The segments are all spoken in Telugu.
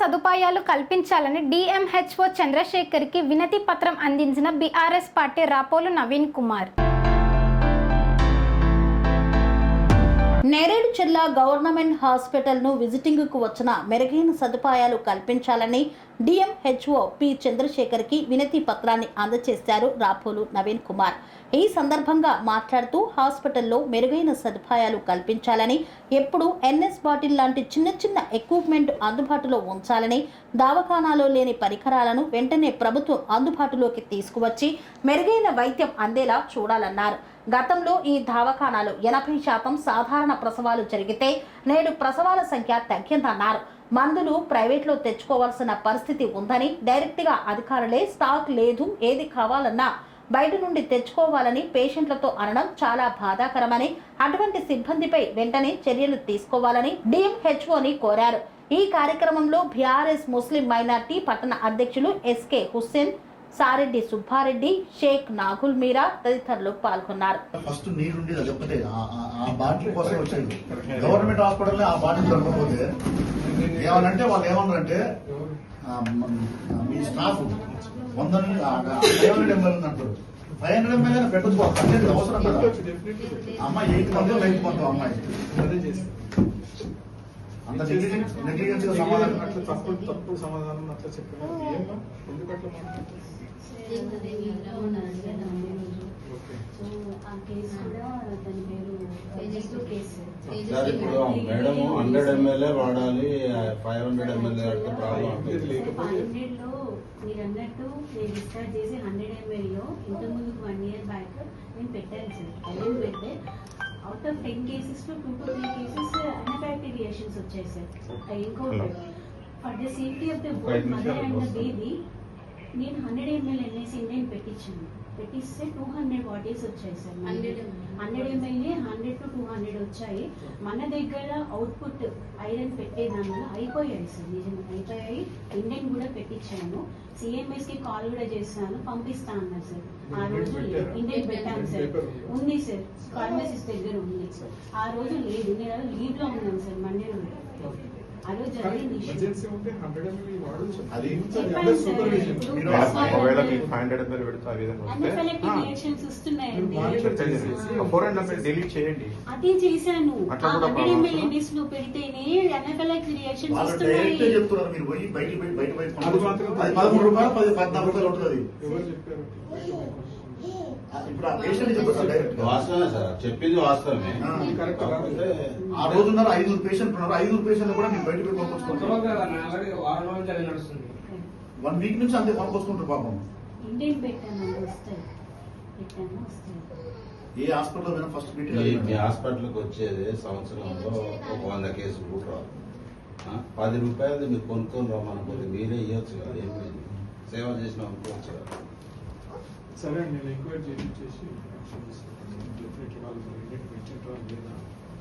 సదుపాయాలు కల్పించాలని డిఎంహెచ్ఓ చంద్రశేఖర్కి వినతి పత్రం అందించిన బీఆర్ఎస్ పార్టీ రాపోలు నవీన్ కుమార్. నేరేడు జిల్లా గవర్నమెంట్ హాస్పిటల్ను విజిటింగ్కు వచ్చిన మెరుగైన సదుపాయాలు కల్పించాలని డిఎంహెచ్ఓ పి చంద్రశేఖర్కి వినతి పత్రాన్ని అందజేశారు రాపోలు నవీన్ కుమార్. ఈ సందర్భంగా మాట్లాడుతూ హాస్పిటల్లో మెరుగైన సదుపాయాలు కల్పించాలని ఎప్పుడు ఎన్ఎస్ బాటిల్ లాంటి చిన్న చిన్న ఎక్విప్మెంట్ అందుబాటులో ఉంచాలని దవాఖానాలో లేని పరికరాలను వెంటనే ప్రభుత్వం అందుబాటులోకి తీసుకువచ్చి మెరుగైన వైద్యం అందేలా చూడాలన్నారు. గతంలో ఈ దవాఖానాలో ఎనభై శాతం సాధారణ ప్రసవాలు జరిగితే నేడు ప్రసవాల సంఖ్య తగ్గిందన్నారు. మందులు ప్రైవేట్లో తెచ్చుకోవాల్సిన పరిస్థితి ఉందని డైరెక్ట్గా అధికారులే స్టాక్ లేదు ఏది కావాలన్నా బయట నుండి తెచ్చుకోవాలని పేషెంట్లతో అనడం చాలా బాధాకరమని అటువంటి సిబ్బందిపై వెంటనే చర్యలు తీసుకోవాలని డిఎంహెచ్ఓని కోరారు. ఈ కార్యక్రమంలో బీఆర్ఎస్ ముస్లిం మైనార్టీ పట్టణ అధ్యక్షులు ఎస్కే హుస్సేన్ సారెడ్డి సుబ్బారెడ్డి షేక్ నాగుల్ మీరా తదితరులు పాల్గొన్నారు. ఫస్ట్ నీరు ఉండేది ఆ- బాటిల్ కోసం వచ్చేది గవర్నమెంట్ హాస్పిటల్ ఆ బాటిల్ దొరకకపోతే ఏమనంటే వాళ్ళు ఏమన్నారంటే మీ స్టాఫ్ వంద నుండి ఫైవ్ హండ్రెడ్ ఎంఎల్ అంటారు. ఫైవ్ హండ్రెడ్ ఎంఎల్ అయినా పెట్టచ్చు అవసరం కదా. అమ్మాయి ఎయిట్ మంత్ నైన్త్ మంత్ అమ్మాయి. అంత నెగ్లిజెన్స్ సమాధానం అట్లా తప్పు తప్పు సమాధానం అట్లా ఎందుకు అట్లా సార్ ఇప్పుడు మేడం హండ్రెడ్ ఎంఎల్ఏ వాడాలి. ఫైవ్ హండ్రెడ్ ఎంఎల్ఏ అంటే ప్రాబ్లం ఇది లేకపోతే హండ్రెడ్లో మీరు అన్నట్టు నేను డిస్కార్డ్ చేసి హండ్రెడ్ ఎంఎల్లో ఇంత ముందుకు వన్ ఇయర్ బ్యాక్ నేను పెట్టాను సార్. పెడితే అవుట్ ఆఫ్ టెన్ కేసెస్లో two to three cases anaphylactic reactions వచ్చాయి సార్ ఇంకోటి for the safety of the both mother and the baby నేను హండ్రెడ్ ఎంఎల్ ఎన్ఎస్ ఇండియన్ పెట్టించాను. పెట్టిస్తే టూ హండ్రెడ్ వాటీస్ వచ్చాయి sir hundred MLA hundred to two hundred వచ్చాయి. మన దగ్గర అవుట్పుట్ ఐరన్ పెట్టేదానిలో అయిపోయాయి సార్. నిజంగా అయిపోయాయి. ఇండియన్ కూడా పెట్టించాను. సిఎంఎస్కి కాల్ కూడా చేస్తాను పంపిస్తా అన్నారు సార్. ఆ రోజు. ఇండియన్ పెట్టాను సార్. ఉంది. సార్. ఫార్మసిస్ట్ దగ్గర ఉంది ఆ రోజు లేదు. నేను లీవ్లో ఉన్నాను సార్. మండే రోజు. ఒకవేళ మీకు ఫైవ్ హండ్రెడ్ ఎంఎల్ పెడితే ఆ విధంగా వస్తే అనఫిలాక్టిక్ రియాక్షన్స్ వస్తున్నాయండి. మీరు monitor four hundred ML delete చేయండి. అదే చేశాను. అట్లా కూడా హండ్రెడ్ problem ఎంఎల్ వస్తుందా? ఎన్ఎస్లో పెడితేనే అనఫిలాక్టిక్ రియాక్షన్స్ వాళ్ళు వస్తున్నాయి. డైరెక్ట్ చెప్తున్నారు. మీరు పోయి బయట బయట బయట బయట అది మాత్రం అది పదమూడు రూపాయలు పది పద్నాలుగు రూపాయలు ఉంటుంది అది. ఎవరు చెప్పారు ఆ, ఇప్పుడు ఆ పేషెంట్ చెప్తారు డైరెక్ట్గా. వాస్తవమే సార్. చెప్పింది వాస్తవమే. ఆ, ఇది కరెక్ట్ కాదు. కాకపోతే ఆ రోజున్నర ఐదుగురు పేషెంట్ ఉన్నారు. ఐదుగురు పేషెంట్ కూడా మీరు బయట పోయి పంపించుకుంటారు వారం రోజులు అది నడుస్తుంది. వన్ వీక్ నుంచి అంతే పంపించుకుంటారు పాపం. ఇండియన్ పెట్టాను వస్తాయి. పెట్టాను వస్తాయి. ఏ హాస్పిటల్ ఫస్ట్ మీ హాస్పిటల్కి వచ్చేది సంవత్సరంలో ఒక వంద కేసులు కూడా రావు. పది రూపాయలు మీరు కొనుక్కొని రమ్మనుకోండి. మీరే ఇవ్వచ్చు కదా. ఏం లేదు. సేవ చేసిన అనుకోవచ్చు కదా సరే అండి నేను ఎంక్వైరీ యాక్షన్ తీసుకుంటాను డెఫినెట్లీ వాళ్ళు లేదా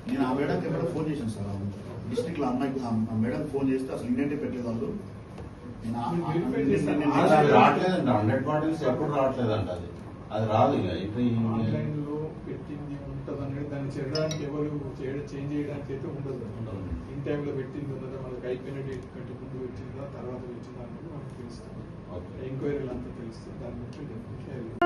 నేను ఆ మేడంకి ఎప్పుడో ఫోన్ చేశాను సార్ డిస్ట్రిక్ట్లో అమ్మాయికి ఆ మేడం ఫోన్ చేస్తే అసలు ఇండియన్ పెట్టలేదు వాళ్ళు నేను రావట్లేదండి హండ్రెడ్ బాటిల్స్ ఎప్పుడు రావట్లేదంట అది అది రాదు ఇక ఇప్పుడు ఈ- ఆన్లైన్లో పెట్టింది ఉంటది అనేది దాన్ని చేయడానికి ఎవరు చేయడం చేంజ్ చేయడానికి అయితే ఉండదు. ఇన్ టైంలో పెట్టింది ఉన్నదా మనకి అయిపోయిన డేట్ కంటే ముందు వచ్చిందా తర్వాత వచ్చిందా అనేది మనకు తెలుస్తుంది. ఎంక్వైరీలు అంతా తెలుస్తుంది దాని గురించి డెఫినెట్లీ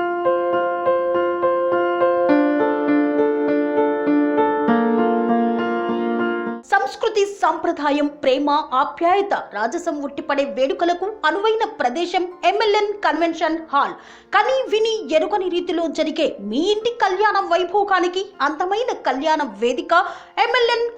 సంస్కృతి సాంప్రదాయం ప్రేమ ఆప్యాయత రాజసం ఉట్టిపడే వేడుకలకు అనువైన ప్రదేశం ఎంఎల్ఎన్ కన్వెన్షన్ హాల్. కని విని ఎరుగని రీతిలో జరిగే మీ ఇంటి కళ్యాణ వైభోగానికి అందమైన కళ్యాణ వేదిక MLN